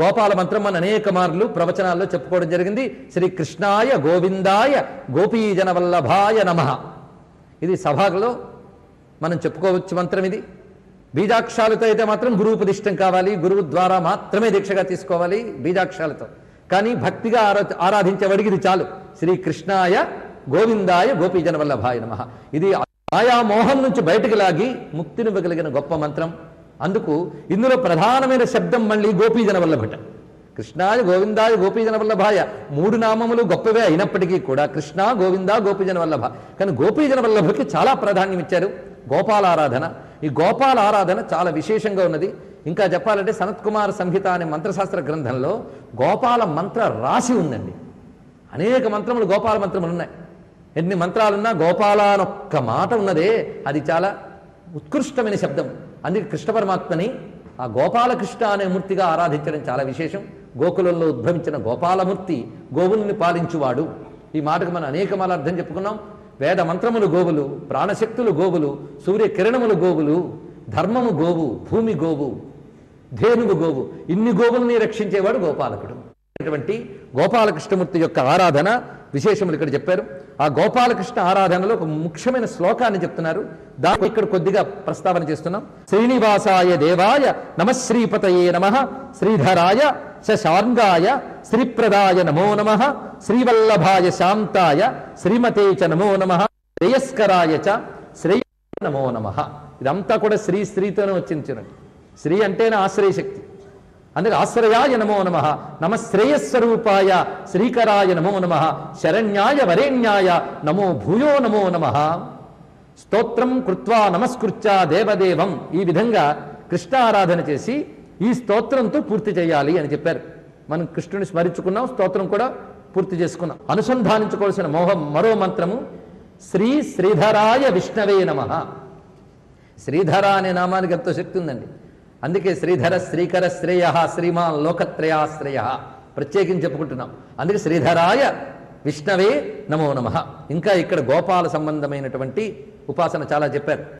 గోపాల మంత్రం మన అనేక మార్లు ప్రవచనాల్లో చెప్పుకోవడం జరిగింది. శ్రీ కృష్ణాయ గోవిందాయ గోపీజన వల్లభాయ నమ. ఇది సభలో మనం చెప్పుకోవచ్చు మంత్రం ఇది. బీజాక్షాలతో అయితే మాత్రం గురువు ప్రతిష్టం కావాలి. గురువు ద్వారా మాత్రమే దీక్షగా తీసుకోవాలి బీజాక్షాలతో కానీ భక్తిగా ఆరా ఆరాధించేవాడికి ఇది చాలు. శ్రీ కృష్ణాయ గోవిందాయ గోపీజన వల్లభాయ నమ. ఇది ఆయా మోహం నుంచి బయటకు లాగి ముక్తిని ఇవ్వగలిగిన గొప్ప మంత్రం. అందుకు ఇందులో ప్రధానమైన శబ్దం మళ్ళీ గోపీజన వల్లభట కృష్ణాది గోవిందాయ గోపీజన వల్లభాయ మూడు నామములు గొప్పవే అయినప్పటికీ కూడా కృష్ణ గోవింద గోపీజన వల్లభ కానీ గోపీజన వల్లభకి చాలా ప్రాధాన్యం ఇచ్చారు గోపాల ఆరాధన ఈ గోపాల ఆరాధన చాలా విశేషంగా ఉన్నది. ఇంకా చెప్పాలంటే సనత్కుమార సంహిత అనే మంత్రశాస్త్ర గ్రంథంలో గోపాల మంత్ర రాశి ఉందండి. అనేక మంత్రములు గోపాల మంత్రములు ఉన్నాయి. ఎన్ని మంత్రాలున్నా గోపాల అనొక్క మాట ఉన్నదే. అది చాలా ఉత్కృష్టమైన శబ్దం. అందుకే కృష్ణ పరమాత్మని ఆ గోపాలకృష్ణ అనే మూర్తిగా ఆరాధించడం చాలా విశేషం. గోకులంలో ఉద్భవించిన గోపాలమూర్తి గోవుల్ని పాలించువాడు. ఈ మాటకు మనం అనేకమాల అర్థం చెప్పుకున్నాం. వేద మంత్రములు గోవులు ప్రాణశక్తులు గోవులు సూర్యకిరణములు గోవులు ధర్మము గోవు భూమి గోవు ధేనువు గోవు ఇన్ని గోవుల్ని రక్షించేవాడు గోపాలకుడు. అటువంటి గోపాలకృష్ణమూర్తి యొక్క ఆరాధన విశేషములు ఇక్కడ చెప్పారు. ఆ గోపాలకృష్ణ ఆరాధనలో ఒక ముఖ్యమైన శ్లోకాన్ని చెప్తున్నారు. దాన్ని ఇక్కడ కొద్దిగా ప్రస్తావన చేస్తున్నాం. శ్రీనివాసాయ దేవాయ నమశ్రీపతయే నమ. శ్రీధరాయ శశాంగాయ శ్రీప్రదాయ నమో నమ. శ్రీవల్లభాయ శాంతాయ శ్రీమతే చ నమో నమ. శ్రేయస్కరాయ చ శ్రేయ నమో నమ. ఇదంతా కూడా శ్రీ స్త్రీతోనే వచ్చింది చూడండి. శ్రీ అంటేనే ఆశ్రయశక్తి. అందుకే ఆశ్రయాయ నమో నమ. నమ శ్రేయస్వరూపాయ శ్రీకరాయ నమో నమ. శరణ్యాయ వరేణ్యాయ నమో భూయో నమో నమ. స్తోత్రం కృత్వా నమస్కృత్య దేవదేవం. ఈ విధంగా కృష్ణ ఆరాధన చేసి ఈ స్తోత్రంతో పూర్తి చేయాలి అని చెప్పారు. మనం కృష్ణుని స్మరించుకున్నాం స్తోత్రం కూడా పూర్తి చేసుకున్నాం. అనుసంధానించుకోవాల్సిన మోహం మరో మంత్రము శ్రీ శ్రీధరాయ విష్ణవే నమ. శ్రీధర అనే నామానికి ఎంతో శక్తి ఉందండి. అందుకే శ్రీధర శ్రీకర శ్రేయ శ్రీమాన్ లోకత్రయాశ్రయ ప్రత్యేకించి చెప్పుకుంటున్నాం. అందుకే శ్రీధరాయ విష్ణవే నమో నమ. ఇంకా ఇక్కడ గోపాల సంబంధమైనటువంటి ఉపాసన చాలా చెప్పారు.